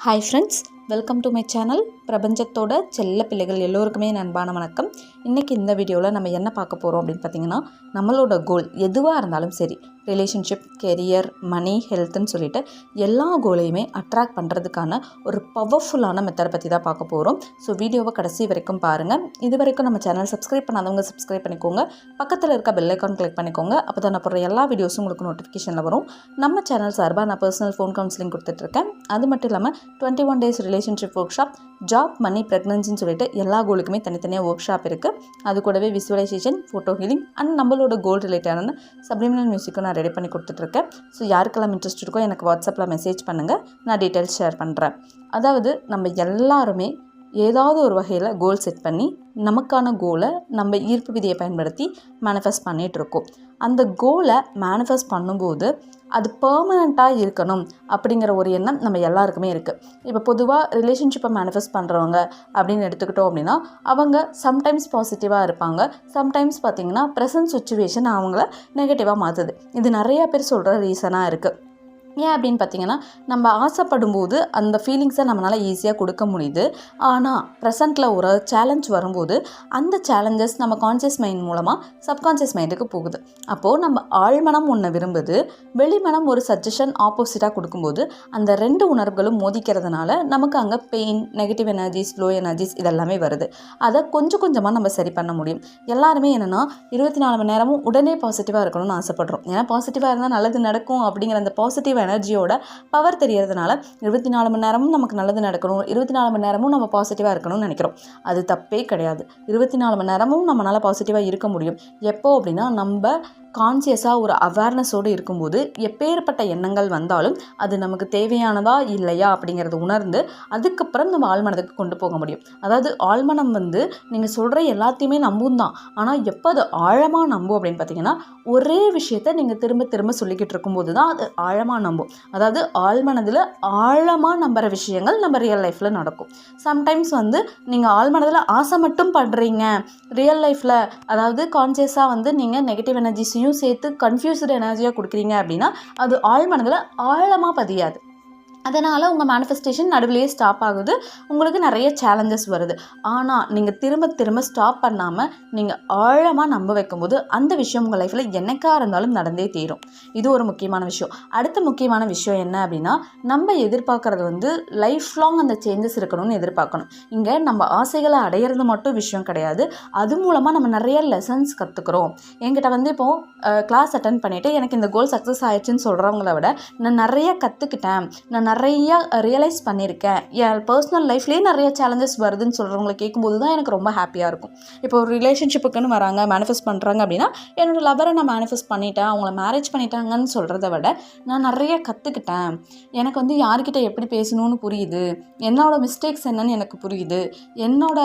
Hi friends welcome to my channel பிரபஞ்சத்தோட செல்ல பிள்ளைகள் எல்லோருக்குமே நண்பான அன்பான வணக்கம். இன்றைக்கி இந்த வீடியோவில் நம்ம என்ன பார்க்க போகிறோம் அப்படின்னு பார்த்தீங்கன்னா நம்மளோட கோல் எதுவாக இருந்தாலும் சரி ரிலேஷன்ஷிப் கெரியர் மணி ஹெல்த்துன்னு சொல்லிட்டு எல்லா கோலையுமே அட்ராக்ட் பண்ணுறதுக்கான ஒரு பவர்ஃபுல்லான மெத்தடை பற்றி தான் பார்க்க போகிறோம் ஸோ வீடியோவை கடைசி வரைக்கும் பாருங்கள் இது வரைக்கும் நம்ம சேனல் சப்ஸ்கிரைப் பண்ணாதவங்க சப்ஸ்கிரைப் பண்ணிக்கோங்க. பக்கத்தில் இருக்க பெல் ஐக்கான் கிளிக் பண்ணிக்கோங்க. அப்போ தான் நான் போடுற எல்லா வீடியோஸும் உங்களுக்கு நோட்டிஃபிகேஷனில் வரும். நம்ம சேனல் சார்பாக நான் பர்சனல் ஃபோன் கவுன்சிலிங் கொடுத்துட்ருக்கேன் அது மட்டும் இல்லாமல் twenty one days relationship workshop job money ப்ரெக்னன்சின்னு சொல்லிட்டு எல்லா கோலுக்குமே தனித்தனியாக ஒர்க் ஷாப் இருக்குது அது கூடவே விசுவலைசேஷன் ஃபோட்டோ ஹீலிங் அண்ட் நம்மளோட கோல் ரிலேட்டடான சப்ளிமினல் மியூசிக்கும் நான் ரெடி பண்ணி கொடுத்துட்ருக்கேன். ஸோ யாருக்கெல்லாம் இன்ட்ரெஸ்ட் இருக்கோ எனக்கு வாட்ஸ்அப்பில் மெசேஜ் பண்ணுங்கள் நான் டீட்டெயில்ஸ் ஷேர் பண்ணுறேன் அதாவது நம்ம எல்லாருமே ஏதாவது ஒரு வகையில் கோல் செட் பண்ணி நமக்கான கோலை நம்ம ஈர்ப்பு விதியை பயன்படுத்தி மேனிஃபெஸ்ட் பண்ணிகிட்ருக்கோம் அந்த கோலை மேனிஃபெஸ்ட் பண்ணும்போது அது பர்மனண்ட்டாக இருக்கணும் அப்படிங்கிற ஒரு எண்ணம் நம்ம எல்லாருக்குமே இருக்குது இப்போ பொதுவாக ரிலேஷன்ஷிப்பை மேனிஃபெஸ்ட் பண்ணுறவங்க அப்படின்னு எடுத்துக்கிட்டோம் அப்படின்னா அவங்க சம்டைம்ஸ் பாசிட்டிவாக இருப்பாங்க. சம்டைம்ஸ் பார்த்திங்கன்னா ப்ரெசன்ட் சுச்சுவேஷன் அவங்கள நெகட்டிவாக மாற்றுது இது நிறையா பேர் சொல்கிற ரீசனாக இருக்குது ஏன் அப்படின்னு பார்த்தீங்கன்னா நம்ம ஆசைப்படும் போது அந்த ஃபீலிங்ஸை நம்மளால் ஈஸியாக கொடுக்க முடியுது. ஆனால் ப்ரெசண்ட்டில் ஒரு சேலஞ்ச் வரும்போது அந்த சேலஞ்சஸ் நம்ம கான்சியஸ் மைண்ட் மூலமாக சப்கான்ஷியஸ் மைண்டுக்கு போகுது. அப்போது நம்ம ஆழ்மனம் ஒன்று விரும்புது வெளிமனம் ஒரு சஜஷன் ஆப்போசிட்டாக கொடுக்கும்போது அந்த ரெண்டு உணர்வுகளும் மோதிக்கிறதுனால நமக்கு அங்கே pain negative energies low energies இதெல்லாமே வருது. அதை கொஞ்சம் கொஞ்சமாக நம்ம சரி பண்ண முடியும். எல்லாருமே என்னென்னா இருபத்தி நாலு மணி நேரமும் உடனே பாசிட்டிவாக இருக்கணும்னு ஆசைப்படுறோம். ஏன்னா பாசிட்டிவாக இருந்தால் நல்லது நடக்கும் அப்படிங்கிற அந்த பாசிட்டிவ் எனர்ஜியோட பவர் தெரியறதுனால இருபத்தி நாலு மணி நேரமும் நமக்கு நல்லது நடக்கணும். இருபத்தி நாலு மணி நேரமும் நம்ம பாசிட்டிவாக இருக்கணும்னு நினைக்கிறோம். அது தப்பே கிடையாது. இருபத்தி நாலு மணி நேரமும் நம்மளால் பாசிட்டிவாக இருக்க முடியும். எப்போ அப்படின்னா நம்ம கான்சியஸாக ஒரு அவேர்னஸோடு இருக்கும்போது எப்பேற்பட்ட எண்ணங்கள் வந்தாலும் அது நமக்கு தேவையானதா இல்லையா அப்படிங்கிறத உணர்ந்து அதுக்கப்புறம் நம்ம ஆழ்மனதுக்கு கொண்டு போக முடியும். அதாவது ஆழ்மனம் வந்து நீங்கள் சொல்கிற எல்லாத்தையுமே நம்பும் தான் ஆனால் எப்போ அது ஆழமாக நம்பும் அப்படின்னு பார்த்தீங்கன்னா ஒரே விஷயத்த நீங்கள் திரும்ப திரும்ப சொல்லிக்கிட்டு இருக்கும்போது தான் அது ஆழமாக நம்பும். அதாவது ஆழ்மனதில் ஆழமாக நம்புகிற விஷயங்கள் நம்ம ரியல் லைஃப்பில் நடக்கும். சம்டைம்ஸ் வந்து நீங்கள் ஆழ்மனதில் ஆசை மட்டும் பண்ணுறீங்க ரியல் லைஃப்பில் அதாவது கான்சியஸாக வந்து நீங்கள் நெகட்டிவ் எனர்ஜிஸையும் சேர்த்து கன்ஃபியூஸ்டு எனர்ஜியாக கொடுக்குறீங்க அப்படின்னா அது ஆழ்மனதில் ஆழமாக பதியாது. அதனால் உங்கள் மேனிஃபெஸ்டேஷன் நடுவிலேயே ஸ்டாப் ஆகுது. உங்களுக்கு நிறைய சேலஞ்சஸ் வருது. ஆனால் நீங்கள் திரும்ப திரும்ப ஸ்டாப் பண்ணாமல் நீங்கள் ஆழமாக நம்ப வைக்கும்போது அந்த விஷயம் உங்கள் லைஃப்பில் என்னைக்காக இருந்தாலும் நடந்தே தீரும். இது ஒரு முக்கியமான விஷயம். அடுத்த முக்கியமான விஷயம் என்ன அப்படின்னா நம்ம எதிர்பார்க்குறது வந்து லைஃப் லாங் அந்த சேஞ்சஸ் இருக்கணும்னு எதிர்பார்க்கணும். இங்கே நம்ம ஆசைகளை அடையிறது மட்டும் விஷயம் கிடையாது. அது மூலமாக நம்ம நிறைய லெசன்ஸ் கற்றுக்குறோம் என்கிட்ட வந்து இப்போது கிளாஸ் அட்டன் பண்ணிவிட்டு எனக்கு இந்த கோல் சக்ஸஸ் ஆயிடுச்சுன்னு சொல்கிறவங்கள விட நான் நிறைய கற்றுக்கிட்டேன் நான் நிறையா ரியலைஸ் பண்ணியிருக்கேன். என் பர்சனல் லைஃப்லேயே நிறைய சேலஞ்சஸ் வருதுன்னு சொல்கிறவங்கள கேட்கும்போது தான் எனக்கு ரொம்ப ஹாப்பியாக இருக்கும். இப்போ ஒரு ரிலேஷன்ஷிப்புக்குன்னு வராங்க மேனிஃபெஸ்ட் பண்ணுறாங்க அப்படின்னா என்னோடய லவரை நான் மேனிஃபெஸ்ட் பண்ணிட்டேன் அவங்கள மேரேஜ் பண்ணிட்டாங்கன்னு சொல்கிறத விட நான் நிறைய கற்றுக்கிட்டேன் எனக்கு வந்து யார்கிட்ட எப்படி பேசணும்னு புரியுது என்னோடய மிஸ்டேக்ஸ் என்னன்னு எனக்கு புரியுது என்னோட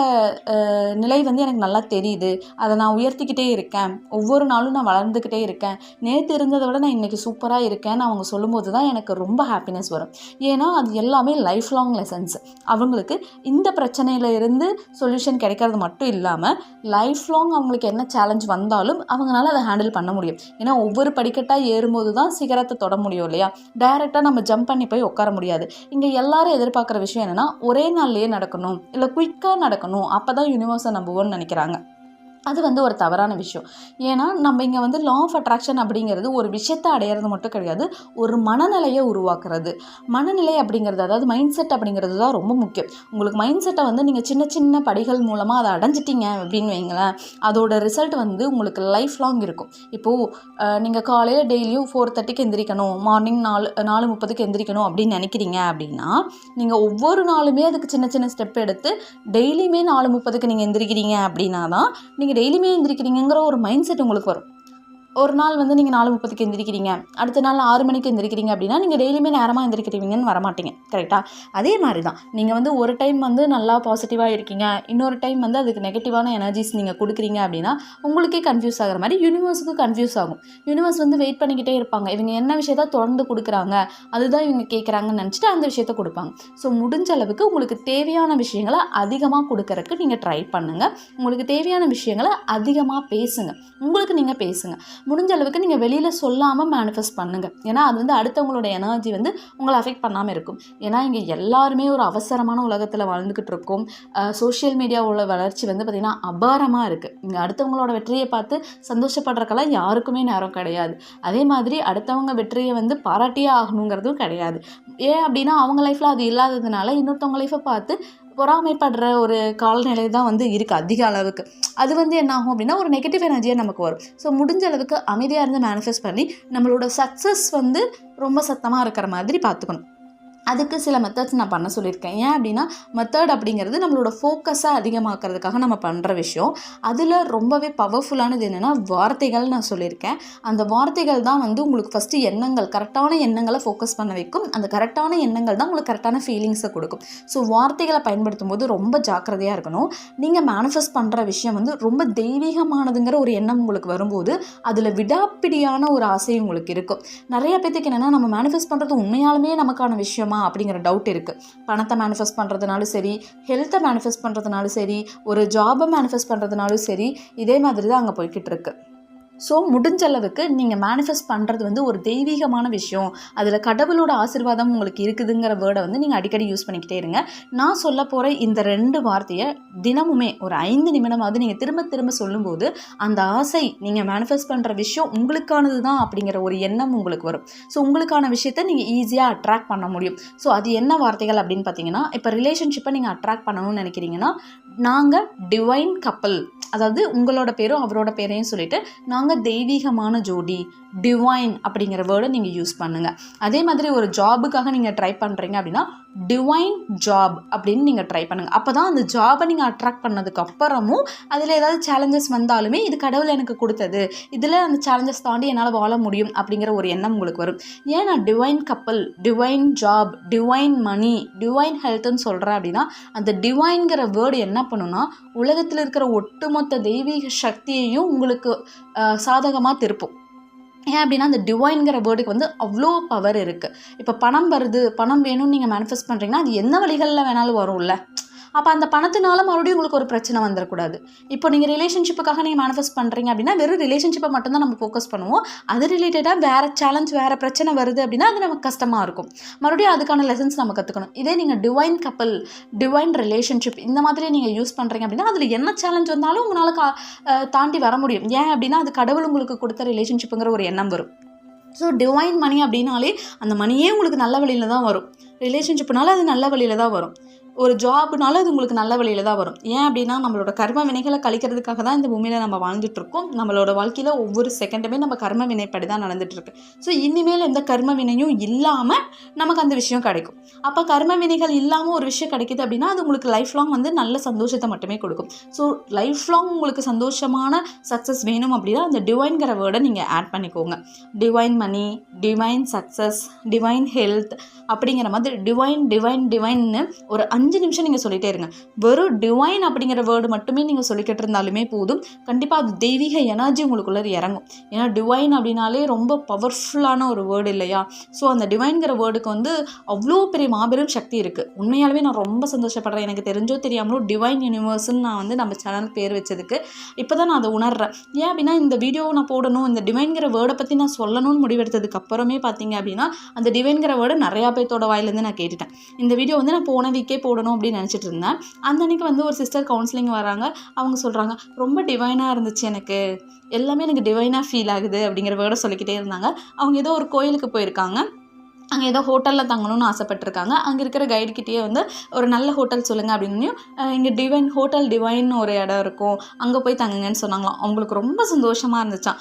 நிலை வந்து எனக்கு நல்லா தெரியுது அதை நான் உயர்த்திக்கிட்டே இருக்கேன் ஒவ்வொரு நாளும் நான் வளர்ந்துக்கிட்டே இருக்கேன். நேற்று இருந்ததை விட நான் இன்றைக்கி சூப்பராக இருக்கேன்னு அவங்க சொல்லும்போது தான் எனக்கு ரொம்ப ஹாப்பினஸ் வரும். ஏன்னா அது எல்லாமே லைஃப் லாங் லெசன்ஸ் அவங்களுக்கு இந்த பிரச்சனையில இருந்து சொல்யூஷன் கிடைக்கிறது மட்டும் இல்லாமல் லைஃப் லாங் அவங்களுக்கு என்ன சேலஞ்ச் வந்தாலும் அவங்களால அதை ஹேண்டில் பண்ண முடியும். ஏன்னா ஒவ்வொரு படிக்கட்டாக ஏறும்போது தான் சிகரத்தை தொட முடியும் இல்லையா? டைரெக்டாக நம்ம ஜம்ப் பண்ணி போய் உட்கார முடியாது. இங்கே எல்லாரும் எதிர்பார்க்குற விஷயம் என்னென்னா ஒரே நாள்லேயே நடக்கணும் இல்லை குயிக்காக நடக்கணும் அப்போ தான் யூனிவர்ஸை நம்புவோன்னு நினைக்கிறாங்க. அது வந்து ஒரு தவறான விஷயம். ஏன்னா நம்ம இங்கே வந்து லா ஆஃப் அட்ராக்ஷன் அப்படிங்கிறது ஒரு விஷயத்தை அடையிறது மட்டும் கிடையாது ஒரு மனநிலையை உருவாக்குறது. மனநிலை அப்படிங்கிறது அதாவது மைண்ட் செட் அப்படிங்கிறது தான் ரொம்ப முக்கியம். உங்களுக்கு மைண்ட் செட்டை வந்து நீங்கள் சின்ன சின்ன படிகள் மூலமாக அதை அடைஞ்சிட்டீங்க அப்படின்னு வைங்களேன் அதோட ரிசல்ட் வந்து உங்களுக்கு லைஃப் லாங் இருக்கும். இப்போது நீங்கள் காலையில் டெய்லியும் ஃபோர் தேர்ட்டிக்கு எந்திரிக்கணும் மார்னிங் நாலு நாலு முப்பதுக்கு எந்திரிக்கணும் அப்படின்னு நினைக்கிறீங்க அப்படின்னா நீங்கள் ஒவ்வொரு நாளுமே அதுக்கு சின்ன சின்ன ஸ்டெப் எடுத்து டெய்லியுமே நாலு முப்பதுக்கு நீங்கள் எந்திரிக்கிறீங்க அப்படின்னா தான் நீங்கள் டெய்லியுமே எழுந்திரிக்கிறீங்கிற ஒரு மைண்ட் செட் உங்களுக்கு வரும். ஒரு நாள் வந்து நீங்கள் நாலு முப்பதுக்கு எந்திரிக்கிறீங்க. அடுத்த நாள் ஆறு மணிக்கு எந்திரிக்கிறீங்க அப்படின்னா நீங்கள் டெய்லியுமே நேரமாக எந்திரிக்கிறீங்கன்னு வரமாட்டீங்க. கரெக்டாக அதே மாதிரி தான் நீங்கள் வந்து ஒரு டைம் வந்து நல்லா பாசிட்டிவாக இருக்கீங்க. இன்னொரு டைம் வந்து அதுக்கு நெகட்டிவான எனர்ஜிஸ் நீங்கள் கொடுக்குறீங்க அப்படின்னா உங்களுக்கே கன்ஃபியூஸ் ஆகிற மாதிரி யூனிவர்ஸுக்கு கன்ஃபியூஸ் ஆகும். யூனிவர்ஸ் வந்து வெயிட் பண்ணிக்கிட்டே இருப்பாங்க. இவங்க என்ன விஷயத்த தொடர்ந்து கொடுக்குறாங்க அதுதான் இவங்க கேட்குறாங்கன்னு நினச்சிட்டு அந்த விஷயத்த கொடுப்பாங்க. ஸோ முடிஞ்ச அளவுக்கு உங்களுக்கு தேவையான விஷயங்களை அதிகமாக கொடுக்கறதுக்கு நீங்கள் ட்ரை பண்ணுங்கள் உங்களுக்கு தேவையான விஷயங்களை அதிகமாக பேசுங்க. உங்களுக்கு நீங்கள் பேசுங்க. முடிஞ்ச அளவுக்கு நீங்கள் வெளியில் சொல்லாமல் மேனிஃபெஸ்ட் பண்ணுங்கள் ஏன்னா அது வந்து அடுத்தவங்களோட எனர்ஜி வந்து உங்களை அஃபெக்ட் பண்ணாமல் இருக்கும். ஏன்னா இங்கே எல்லாருமே ஒரு அவசரமான உலகத்தில் வாழ்ந்துக்கிட்டு இருக்கோம். சோஷியல் மீடியாவோட வளர்ச்சி வந்து பார்த்திங்கன்னா அபாரமாக இருக்குது இங்கே அடுத்தவங்களோட வெற்றியை பார்த்து சந்தோஷப்படுறக்கெல்லாம் யாருக்குமே நேரம் கிடையாது. அதே மாதிரி அடுத்தவங்க வெற்றியை வந்து பாராட்டியே ஆகணுங்கிறதும் கிடையாது. ஏன் அப்படின்னா அவங்க லைஃப்பில் அது இல்லாததுனால இன்னொருத்தவங்க லைஃப்பை பார்த்து பொறாமைப்படுற ஒரு காலநிலை தான் வந்து இருக்குது அதிக அளவுக்கு. அது வந்து என்ன ஆகும் அப்படின்னா ஒரு நெகட்டிவ் எனர்ஜியாக நமக்கு வரும். ஸோ முடிஞ்ச அளவுக்கு அமைதியாக இருந்து மேனிஃபெஸ்ட் பண்ணி நம்மளோட சக்ஸஸ் வந்து ரொம்ப சத்தமாக இருக்கிற மாதிரி பார்த்துக்கணும். அதுக்கு சில மெத்தட்ஸ் நான் பண்ண சொல்லியிருக்கேன். ஏன் அப்படின்னா மெத்தட் அப்படிங்கிறது நம்மளோட ஃபோக்கஸை அதிகமாக்கிறதுக்காக நம்ம பண்ணுற விஷயம். அதில் ரொம்பவே பவர்ஃபுல்லானது என்னென்னா வார்த்தைகள் நான் சொல்லியிருக்கேன். அந்த வார்த்தைகள் தான் வந்து உங்களுக்கு ஃபஸ்ட்டு எண்ணங்கள் கரெக்டான எண்ணங்களை ஃபோக்கஸ் பண்ண வைக்கும். அந்த கரெக்டான எண்ணங்கள் தான் உங்களுக்கு கரெக்டான ஃபீலிங்ஸை கொடுக்கும். ஸோ வார்த்தைகளை பயன்படுத்தும் போது ரொம்ப ஜாக்கிரதையாக இருக்கணும். நீங்கள் மேனிஃபெஸ்ட் பண்ணுற விஷயம் வந்து ரொம்ப தெய்வீகமானதுங்கிற ஒரு எண்ணம் உங்களுக்கு வரும்போது அதில் விடாப்பிடியான ஒரு ஆசை உங்களுக்கு இருக்கும். நிறைய பேத்துக்கு என்னென்னா நம்ம மேனிஃபெஸ்ட் பண்ணுறது உண்மையாலுமே நமக்கான விஷயம் அப்படிங்கிற டவுட் இருக்குது பணத்தை மேனிஃபெஸ்ட் பண்ணுறதுனாலும் சரி ஹெல்த்தை மேனிஃபெஸ்ட் பண்ணுறதுனாலும் சரி ஒரு ஜாபை மேனிஃபெஸ்ட் பண்ணுறதுனாலும் சரி இதே மாதிரி தான் அங்கே போய்கிட்டு இருக்குது ஸோ முடிஞ்ச அளவுக்கு நீங்கள் மேனிஃபெஸ்ட் பண்ணுறது வந்து ஒரு தெய்வீகமான விஷயம். அதில் கடவுளோட ஆசீர்வாதம் உங்களுக்கு இருக்குதுங்கிற வேர்டை வந்து நீங்கள் அடிக்கடி யூஸ் பண்ணிக்கிட்டே இருங்க. நான் சொல்ல போகிற இந்த ரெண்டு வார்த்தையை தினமுமே ஒரு ஐந்து நிமிடமாவது நீங்கள் திரும்ப திரும்ப சொல்லும்போது அந்த ஆசை நீங்கள் மேனிஃபெஸ்ட் பண்ணுற விஷயம் உங்களுக்கானது தான் அப்படிங்கிற ஒரு எண்ணம் உங்களுக்கு வரும். ஸோ உங்களுக்கான விஷயத்தை நீங்கள் ஈஸியாக அட்ராக்ட் பண்ண முடியும். ஸோ அது என்ன வார்த்தைகள் அப்படின்னு பார்த்தீங்கன்னா இப்போ ரிலேஷன்ஷிப்பை நீங்கள் அட்ராக்ட் பண்ணணும்னு நினைக்கிறீங்கன்னா நாங்கள் டிவைன் கப்பல் அதாவது உங்களோட பேரும் அவரோட பேரையும் சொல்லிட்டு நாங்கள் தெய்வீகமான ஜோடி டிவைன் அப்படிங்கிற வேர்டை நீங்கள் யூஸ் பண்ணுங்கள் அதே மாதிரி ஒரு ஜாபுக்காக நீங்கள் ட்ரை பண்ணுறீங்க அப்படின்னா டிவைன் ஜாப் அப்படின்னு நீங்கள் ட்ரை பண்ணுங்கள் அப்போ தான் அந்த ஜாபை நீங்கள் அட்ராக்ட் பண்ணதுக்கு அப்புறமும் அதில் ஏதாவது சேலஞ்சஸ் வந்தாலுமே இது கடவுள் எனக்கு கொடுத்தது. இதில் அந்த சேலஞ்சஸ் தாண்டி என்னால் வாழ முடியும் அப்படிங்கிற ஒரு எண்ணம் உங்களுக்கு வரும். ஏன் நான் divine couple divine job divine money divine ஹெல்த்துன்னு சொல்கிறேன் அப்படின்னா அந்த டிவைன்கிற வேர்டு என்ன பண்ணுன்னா உலகத்தில் இருக்கிற ஒட்டுமொத்த தெய்வீக சக்தியையும் உங்களுக்கு சாதகமாக திருப்பும். ஏன் அப்படின்னா அந்த டிவைன்கிற வேர்டுக்கு வந்து அவ்வளோ பவர் இருக்குது இப்போ பணம் வருது பணம் வேணும்னு நீங்கள் மேனிஃபெஸ்ட் பண்ணுறீங்கன்னா அது என்ன வழிகளில் வேணாலும் வரும்ல? அப்போ அந்த பணத்தினால மறுபடியும் உங்களுக்கு ஒரு பிரச்சனை வந்துடக்கூடாது இப்போ நீங்கள் ரிலேஷன்ஷிப்புக்காக நீங்கள் மேனிஃபெஸ்ட் பண்ணுறீங்க அப்படின்னா வெறும் ரிலேஷன்ஷிப்பை மட்டும்தான் நம்ம ஃபோக்கஸ் பண்ணுவோம். அது ரிலேட்டடாக வேறு சேலஞ்ச் வேறு பிரச்சனை வருது அப்படின்னா அது நமக்கு கஷ்டமாக இருக்கும். மறுபடியும் அதுக்கான லெசன்ஸ் நம்ம கற்றுக்கணும் இதே நீங்கள் டிவைன் கப்பல் டிவைன் ரிலேஷன்ஷிப் இந்த மாதிரி நீங்கள் யூஸ் பண்ணுறீங்க அப்படின்னா அதில் என்ன சேலஞ்ச் வந்தாலும் உங்களால் கா தாண்டி வர முடியும். ஏன் அப்படின்னா அது கடவுள் உங்களுக்கு கொடுத்த ரிலேஷன்ஷிப்புங்கிற ஒரு எண்ணம் வரும். ஸோ டிவைன் மணி அப்படின்னாலே அந்த மணியே உங்களுக்கு நல்ல வழியில் தான் வரும். ரிலேஷன்ஷிப்னால அது நல்ல வழியில் தான் வரும். ஒரு ஜாப்னால அது உங்களுக்கு நல்ல வழியில் தான் வரும். ஏன் அப்படின்னா நம்மளோட கர்ம வினைகளை கழிக்கிறதுக்காக தான் இந்த பூமியில் நம்ம வாழ்ந்துட்டுருக்கோம் நம்மளோட வாழ்க்கையில் ஒவ்வொரு செகண்டுமே நம்ம கர்ம வினைப்படி தான் நடந்துகிட்ருக்கு ஸோ இனிமேல் எந்த கர்ம வினையும் இல்லாமல் நமக்கு அந்த விஷயம் கிடைக்கும். அப்போ கர்ம வினைகள் இல்லாமல் ஒரு விஷயம் கிடைக்குது அப்படின்னா அது உங்களுக்கு லைஃப் லாங் வந்து நல்ல சந்தோஷத்தை மட்டுமே கொடுக்கும். ஸோ லைஃப் லாங் உங்களுக்கு சந்தோஷமான சக்ஸஸ் வேணும் அப்படின்னா அந்த டிவைன்கிற வேர்டை நீங்கள் ஆட் பண்ணிக்கோங்க. Divine money divine success divine health அப்படிங்கிற மாதிரி டிவைன் டிவைன் டிவைன்னு ஒரு அஞ்சு நிமிஷம் நீங்கள் சொல்லிகிட்டே இருங்க. வெறும் டிவைன் அப்படிங்கிற வேர்டு மட்டுமே நீங்கள் சொல்லிக்கிட்டு இருந்தாலுமே போதும். கண்டிப்பாக அது தெய்வீக எனர்ஜி உங்களுக்குள்ளே இறங்கும். ஏன்னா டிவைன் அப்படின்னாலே ரொம்ப பவர்ஃபுல்லான ஒரு வேர்டு இல்லையா? ஸோ அந்த டிவைன்கிற வேர்டுக்கு வந்து அவ்வளோ பெரிய மாபெரும் சக்தி இருக்குது உண்மையாலுமே நான் ரொம்ப சந்தோஷப்படுறேன். எனக்கு தெரிஞ்சோ தெரியாமலோ டிவைன் யூனிவர்ஸ்ன்னு நான் வந்து நம்ம சேனல் பேர் வச்சதுக்கு. இப்போ தான் நான் அதை உணர்றேன். ஏன் அப்படின்னா இந்த வீடியோவை நான் போடணும் இந்த டிவைன்கிற வேர்டை பற்றி நான் சொல்லணும்னு முடிவெடுத்ததுக்கு அப்புறமே பார்த்தீங்க அப்படின்னா அந்த டிவைன்கிற வேர்டை நிறையா பேர்த்தோட வாயிலேருந்து நான் கேட்டுட்டேன். இந்த வீடியோ வந்து நான் போன வீக்கே போடணும் அப்படின்னு நினச்சிட்டு இருந்தேன். அந்த அன்னைக்கு வந்து ஒரு சிஸ்டர் கவுன்சிலிங் வராங்க. அவங்க சொல்கிறாங்க ரொம்ப டிவைனாக இருந்துச்சு எனக்கு. எல்லாமே எனக்கு டிவைனாக ஃபீல் ஆகுது அப்படிங்கிற வேர்டை சொல்லிக்கிட்டே இருந்தாங்க. அவங்க ஏதோ ஒரு கோயிலுக்கு போயிருக்காங்க. அங்கே ஏதோ ஹோட்டலில் தங்கணும்னு ஆசைப்பட்டிருக்காங்க. அங்கே இருக்கிற கைடுக்கிட்டேயே வந்து ஒரு நல்ல ஹோட்டல் சொல்லுங்கள் அப்படின்னு இங்கே டிவைன் ஹோட்டல் டிவைன் ஒரு இடம் இருக்கும். அங்கே போய் தங்குங்கன்னு சொன்னாங்களாம். அவங்களுக்கு ரொம்ப சந்தோஷமாக இருந்துச்சான்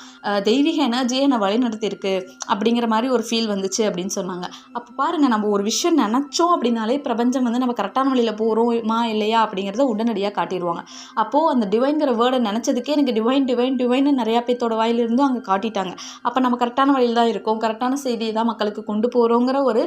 தெய்வீக எனர்ஜியே என்னை வழிநடத்தியிருக்கு அப்படிங்கிற மாதிரி ஒரு ஃபீல் வந்துச்சு அப்படின்னு சொன்னாங்க. அப்போ பாருங்கள் நம்ம ஒரு விஷயம் நினச்சோம் அப்படின்னாலே பிரபஞ்சம் வந்து நம்ம கரெக்டான வழியில் போகிறோமா இல்லையா அப்படிங்கிறத உடனடியாக காட்டிடுவாங்க. அப்போது அந்த டிவைன்கிற வேர்டை நினச்சதுக்கே எனக்கு டிவைன் டிவைன் டிவைன்னு நிறையா பேர்த்தோட வாயிலிருந்தும் அங்கே காட்டிட்டாங்க. அப்போ நம்ம கரெக்டான வழியில் தான் இருக்கோம். கரெக்டான செய்தியை தான் மக்களுக்கு கொண்டு போகிறோம் போகிறோங்கிற ஒரு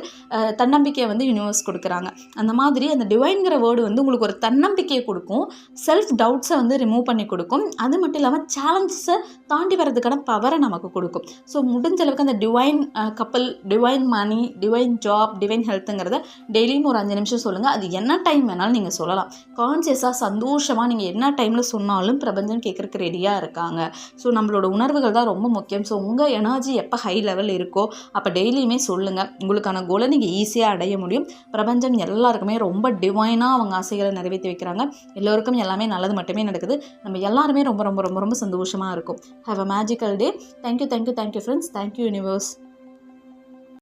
தன்னம்பிக்கையை வந்து யூனிவர்ஸ் கொடுக்குறாங்க. அந்த மாதிரி அந்த டிவைன்கிற வேர்டு வந்து உங்களுக்கு ஒரு தன்னம்பிக்கையை கொடுக்கும். செல்ஃப் டவுட்ஸை வந்து ரிமூவ் பண்ணி கொடுக்கும். அது மட்டும் இல்லாமல் சேலஞ்சஸை தாண்டி வர்றதுக்கான பவரை நமக்கு கொடுக்கும். ஸோ முடிஞ்ச அளவுக்கு அந்த divine couple divine money divine job divine ஹெல்த்துங்கிறத டெய்லியும் ஒரு அஞ்சு நிமிஷம் சொல்லுங்கள் அது என்ன டைம் வேணாலும் நீங்கள் சொல்லலாம். கான்சியஸாக சந்தோஷமாக நீங்கள் என்ன டைமில் சொன்னாலும் பிரபஞ்சம் கேட்குறக்கு ரெடியாக இருக்காங்க. ஸோ நம்மளோட உணர்வுகள் தான் ரொம்ப முக்கியம். ஸோ உங்கள் எனர்ஜி எப்போ ஹை லெவல் இருக்கோ அப்போ டெய்லியுமே சொல்லுங்கள் உங்களுக்கான கோலை நீங்கள் ஈஸியாக அடைய முடியும். பிரபஞ்சம் எல்லாருக்குமே ரொம்ப டிவைனாக அவங்க ஆசைகளை நிறைவேற்றி வைக்கிறாங்க. எல்லோருக்கும் எல்லாமே நல்லது மட்டுமே நடக்குது. நம்ம எல்லாருமே ரொம்ப ரொம்ப ரொம்ப ரொம்ப சந்தோஷமாக இருக்கும். Have a magical day thank you thank you thank you friends thank you universe